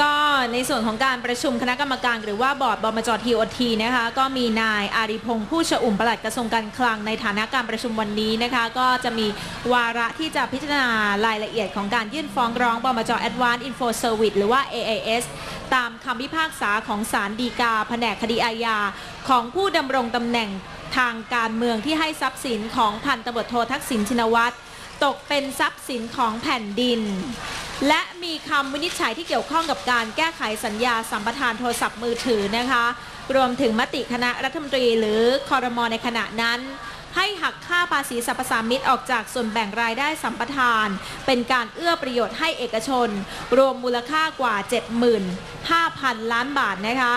ก็ในส่วนของการประชุมคณะกรรมการหรือว่าบอร์ดบมจทีโอทีนะคะก็มีนายอาริพงษ์ผู้ชอุ่มปลัดกระทรวงการคลังในฐานะการประชุมวันนี้นะคะก็จะมีวาระที่จะพิจารณารายละเอียดของการยื่นฟ้องร้องบมจ Advanced Info Service หรือว่า AIS ตามคำพิพากษาของศาลฎีกาแผนกคดีอาญาของผู้ดำรงตำแหน่งทางการเมืองที่ให้ทรัพย์สินของพันตำรวจโททักษิณชินวัตรตกเป็นทรัพย์สินของแผ่นดิน และมีคำวินิจฉัยที่เกี่ยวข้องกับการแก้ไขสัญญาสัมปทานโทรศัพท์มือถือนะคะ รวมถึงมติคณะรัฐมนตรีหรือคอรมอในขณะนั้น ให้หักค่าภาษีสรรพสามิตออกจากส่วนแบ่งรายได้สัมปทาน เป็นการเอื้อประโยชน์ให้เอกชน รวมมูลค่ากว่า 75,000 ล้านบาทนะคะ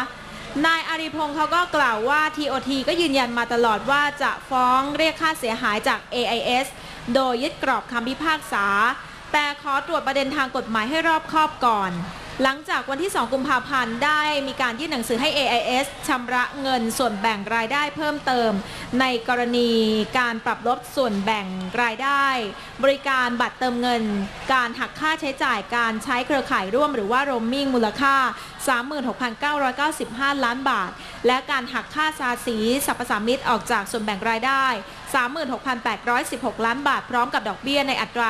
นายอาริพงศ์เขาก็กล่าวว่า TOT ก็ยืนยันมาตลอดว่าจะฟ้องเรียกค่าเสียหายจาก AIS โดยยึดกรอบคำพิพากษา แต่ขอตรวจประเด็นทางกฎหมายให้รอบคอบก่อน หลังจากวันที่ 2 กุมภาพันธ์ได้มีการยื่นหนังสือให้ AIS ชำระเงินส่วนแบ่งรายได้เพิ่มเติม ในกรณีการปรับลดส่วนแบ่งรายได้ บริการบัตรเติมเงิน การหักค่าใช้จ่ายการใช้เครือข่ายร่วมหรือว่าโรมมิ่งมูลค่า 36,995 ล้านบาท และการหักค่าภาษีสรรพสามิตออกจากส่วนแบ่งรายได้ 36,816 ล้านบาท พร้อมกับดอกเบี้ยในอัตรา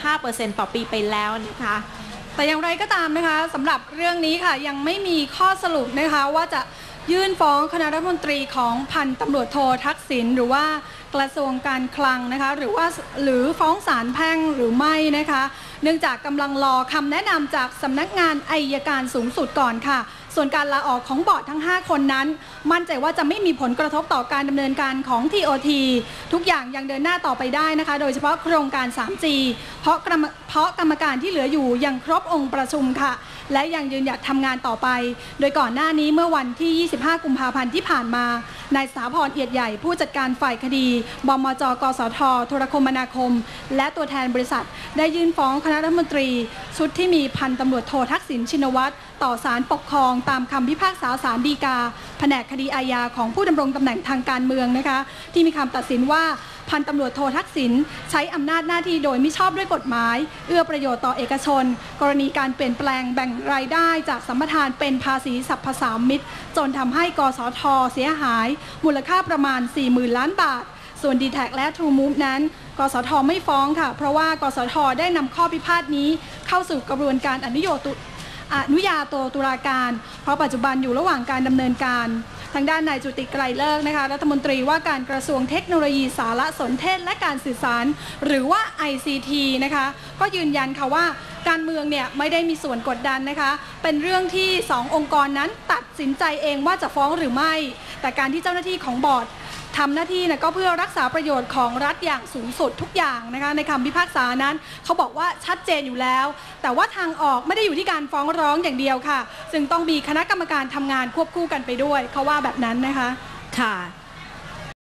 7.5%ต่อปีไปแล้วนะคะแต่อย่างไรก็ตามนะคะสำหรับเรื่องนี้ค่ะยังไม่มีข้อสรุปนะคะว่าจะยื่นฟ้องคณะรัฐมนตรีของพันตำรวจโททักษิณหรือว่ากระทรวงการคลังนะคะหรือว่าหรือฟ้องศาลแพ่งหรือไม่นะคะ เนื่องจากกำลังรอคำแนะนำจากสำนักงานอายการสูงสุดก่อนค่ะ ส่วนการลาออกของบอร์ดทั้ง 5 คนนั้น มั่นใจว่าจะไม่มีผลกระทบต่อการดำเนินการของ TOT ทุกอย่างยังเดินหน้าต่อไปได้นะคะ โดยเฉพาะโครงการ 3G เพราะเพราะกรรมการที่เหลืออยู่ยังครบองค์ประชุมค่ะ และยังยืนหยัดทำงานต่อไป โดยก่อนหน้านี้เมื่อวันที่ 25 กุมภาพันธ์ที่ผ่านมา นายสาพรเอียดใหญ่ผู้จัดการฝ่ายคดีบมจกสทโทรคมนาคม และตัวแทนบริษัท ได้ยื่นฟ้องคณะรัฐมนตรี ชุดที่มีพันตำรวจโททักษิณชินวัตรต่อศาลปกครอง ตามคำพิพากษาศาลฎีกา แผนกคดีอาญาของผู้ดำรงตำแหน่งทางการเมืองนะคะ ที่มีคำตัดสินว่า พันตำรวจโททักษิณใช้อำนาจหน้าที่โดยมิชอบด้วยกฎหมาย เอื้อประโยชน์ต่อเอกชน กรณีการเปลี่ยนแปลงแบ่งรายได้จากสัมปทานเป็นภาษีสรรพสามิตจนทำให้กสทเสียหาย มูลค่าประมาณ 40,000 ล้านบาท ส่วน d t แทและ True Move นั้นกสทไม่ฟ้องค่ะ เพราะว่ากสทได้นำข้อพิพาทนี้เข้าสู่กระบวนการอนุโยตุอนุญาโตตุลาการ เพราะปัจจุบันอยู่ระหว่างการดำเนินการ ทางด้านนายจุติไกรเลิกนะคะ รัฐมนตรีว่าการกระทรวงเทคโนโลยีสารสนเทศและการสื่อสาร หรือว่า ICT นะคะ ก็ยืนยันค่ะว่าการเมืองเนี่ยไม่ได้มีส่วนกดดันนะคะ เป็นเรื่องที่ 2 องค์กรนั้นตัดสินใจเองว่าจะฟ้องหรือไม่ แต่การที่เจ้าหน้าที่ของบอร์ด ทำหน้าที่นะก็เพื่อรักษาประโยชน์ของรัฐอย่างสูงสุดทุกอย่างนะคะในคำพิพากษานั้นเขาบอกว่าชัดเจนอยู่แล้ว แต่ว่าทางออกไม่ได้อยู่ที่การฟ้องร้องอย่างเดียวค่ะ ซึ่งต้องมีคณะกรรมการทำงานควบคู่กันไปด้วยเขาว่าแบบนั้นนะคะค่ะ